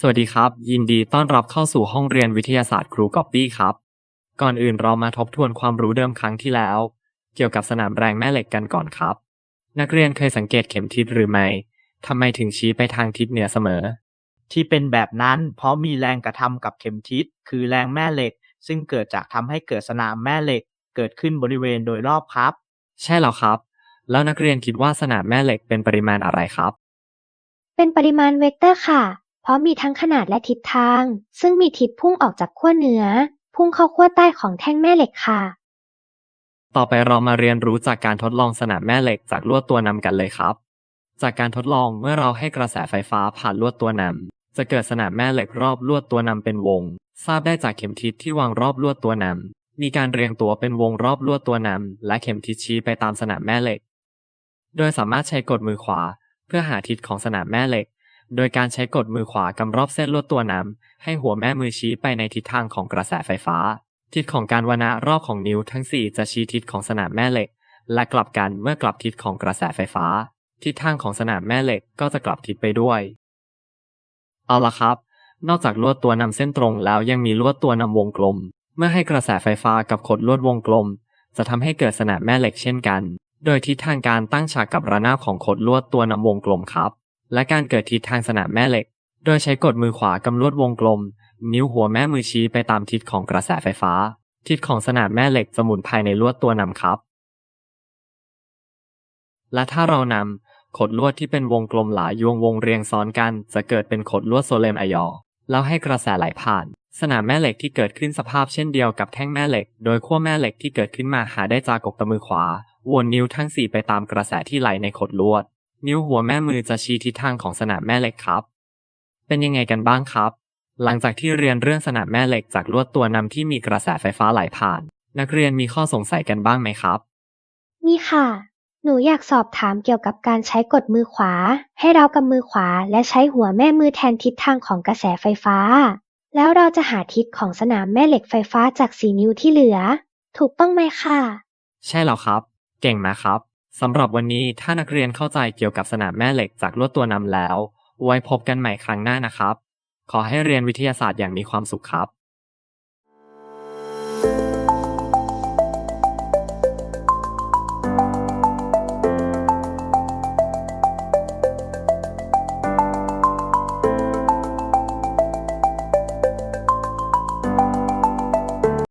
สวัสดีครับ ยินดีต้อนรับเข้าสู่ห้องเรียนวิทยาศาสตร์ครูก๊อปปี้ครับ ก่อนอื่นเรามาทบทวนความรู้เดิมครั้งที่แล้ว เกี่ยวกับสนามแรงแม่เหล็กกันก่อนครับ นักเรียนเคยสังเกตเข็มทิศหรือไม่ทำไมถึงชี้ไปทางทิศเหนือเสมอ ที่เป็นแบบนั้นเพราะมีแรงกระทำกับเข็มทิศ คือแรงแม่เหล็ก ซึ่งเกิดจากทำให้เกิดสนามแม่เหล็ก เกิดขึ้นบริเวณโดยรอบครับ ใช่แล้วครับ แล้วนักเรียนคิดว่าสนามแม่เหล็กเป็นปริมาณอะไรครับ เป็นปริมาณเวกเตอร์ค่ะ เพราะมีทั้งขนาดและทิศทาง ซึ่งมีทิศพุ่งออกจากขั้วเหนือ พุ่งเข้าขั้วใต้ของแท่งแม่เหล็กค่ะ ต่อไปเรามาเรียนรู้จากการทดลองสนามแม่เหล็กจากลวดตัวนำกันเลยครับ จากการทดลองเมื่อเราให้กระแสไฟฟ้าผ่านลวดตัวนำจะเกิดสนามแม่เหล็กรอบลวดตัวนำเป็นวง ทราบได้จากเข็มทิศที่วางรอบลวดตัวนำมีการเรียงตัวเป็นวงรอบลวดตัวนำและเข็มทิศชี้ไปตามสนามแม่เหล็ก โดยสามารถใช้กดมือขวา เพื่อหาทิศของสนามแม่เหล็ก โดยการใช้กดมือขวากำรอบเส้นลวดตัวนำให้หัวแม่มือชี้ไปในทิศทางของกระแสไฟฟ้า ทิศของการวนะรอบของนิ้วทั้ง 4 จะชี้ทิศของสนามแม่เหล็ก และกลับกันเมื่อกลับทิศของกระแสไฟฟ้า ทิศทางของสนามแม่เหล็กก็จะกลับทิศไปด้วย เอาละครับ นอกจากลวดตัวนำเส้นตรงแล้วยังมีลวดตัวนำวงกลม เมื่อให้กระแสไฟฟ้ากับขดลวดวงกลม จะทำให้เกิดสนามแม่เหล็กเช่นกัน โดยทิศทางการตั้งฉากกับระนาบของขดลวดตัวนำวงกลมครับ และการเกิดทิศทางสนามแม่เหล็ก โดยใช้กดมือขวากำลวดวงกลม นิ้วหัวแม่มือชี้ไปตามทิศของกระแสไฟฟ้า ทิศของสนามแม่เหล็กจะหมุนภายในลวดตัวนำครับ และถ้าเรานำขดลวดที่เป็นวงกลมหลายยวงวงเรียงซ้อนกัน จะเกิดเป็นขดลวดโซเลมไอยอร์แล้วให้กระแสไหลผ่าน สนามแม่เหล็กที่เกิดขึ้นสภาพเช่นเดียวกับแท่งแม่เหล็ก โดยขั้วแม่เหล็กที่เกิดขึ้นมาหาได้จากกกตะมือขวาวนนิ้วทั้งสี่ไปตามกระแสที่ไหลในขดลวด นิ้วหัวแม่มือจะชี้ทิศทางของสนามแม่เหล็กครับ เป็นยังไงกันบ้างครับ หลังจากที่เรียนเรื่องสนามแม่เหล็กจากลวดตัวนำที่มีกระแสไฟฟ้าไหลผ่าน นักเรียนมีข้อสงสัยกันบ้างไหมครับ นี่ค่ะ หนูอยากสอบถามเกี่ยวกับการใช้กดมือขวา ให้เรากับมือขวา และใช้หัวแม่มือแทนทิศทางของกระแสไฟฟ้า แล้วเราจะหาทิศของสนามแม่เหล็กไฟฟ้าจากสีนิ้วที่เหลือ ถูกต้องไหมค่ะ ใช่แล้วครับ เก่งมากครับ สำหรับวันนี้ถ้านักเรียนเข้าใจเกี่ยวกับสนามแม่เหล็กจากลวดตัวนำแล้ว ไว้พบกันใหม่ครั้งหน้านะครับ ขอให้เรียนวิทยาศาสตร์อย่างมีความสุขครับ